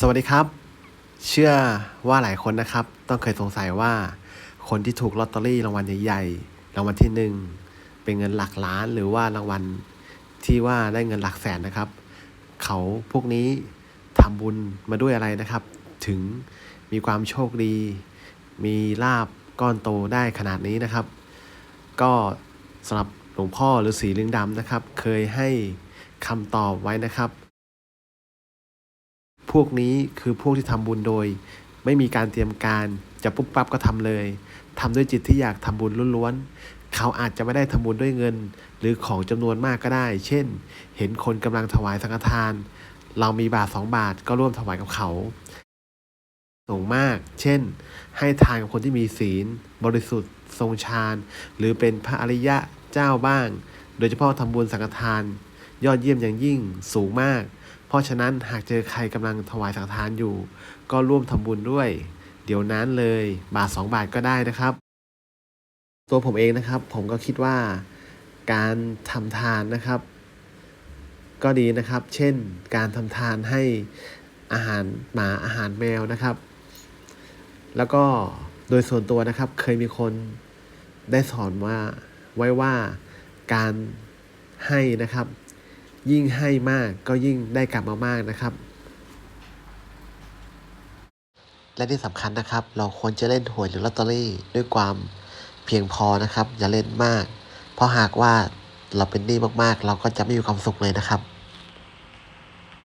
สวัสดีครับ เชื่อว่าหลายคนนะครับ ต้องเคยสงสัยว่า คนที่ถูกลอตเตอรี่รางวัลใหญ่ๆรางวัลที่หนึ่งเป็นเงินหลักล้านหรือว่ารางวัลที่ว่าได้เงินหลักแสนนะครับ เขาพวกนี้ทำบุญมาด้วยอะไรนะครับ ถึงมีความโชคดี มีลาบก้อนโตได้ขนาดนี้นะครับ ก็สำหรับหลวงพ่อหรือสีลิงดำนะครับ เคยให้คำตอบไว้นะครับ พวกนี้คือพวกที่ทำบุญโดย ไม่มีการเตรียมการจะปุ๊บปั๊บก็ทำเลยทำด้วยจิตที่อยากทำบุญล้วนๆเขาอาจจะไม่ได้ทำบุญด้วยเงิน หรือของจำนวนมากก็ได้ เช่น เห็นคนกำลังถวายสังฆทาน เรามีบาทสองบาทก็ร่วมถวายกับเขาสูงมาก เช่น ให้ทานกับคนที่มีศีล บริสุทธิ์ ทรงฌาน หรือเป็นพระอริยะเจ้าบ้าง โดยเฉพาะทำบุญสังฆทาน ยอดเยี่ยมอย่างยิ่งสูงมาก เพราะฉะนั้นหากเจอใครกำลังถวายสังฆทานอยู่ ก็ร่วมทำบุญด้วย เดี๋ยวนั้นเลย บาทสองบาทก็ได้นะครับ ตัวผมเองนะครับ ผมก็คิดว่าการทำทานนะครับ ก็ดีนะครับ เช่น การทำทานให้อาหารหมาอาหารแมวนะครับ แล้วก็โดยส่วนตัวนะครับ เคยมีคนได้สอนว่าไว้ว่าการให้นะครับ ยิ่งให้มากก็ยิ่งได้กลับมามากนะครับ และที่สำคัญนะครับ เราควรจะเล่นหวยหรือลอตเตอรี่ด้วยความเพียงพอนะครับ อย่าเล่นมาก เพราะหากว่าเราเป็นหนี้มากๆ เราก็จะไม่มีความสุขเลยนะครับ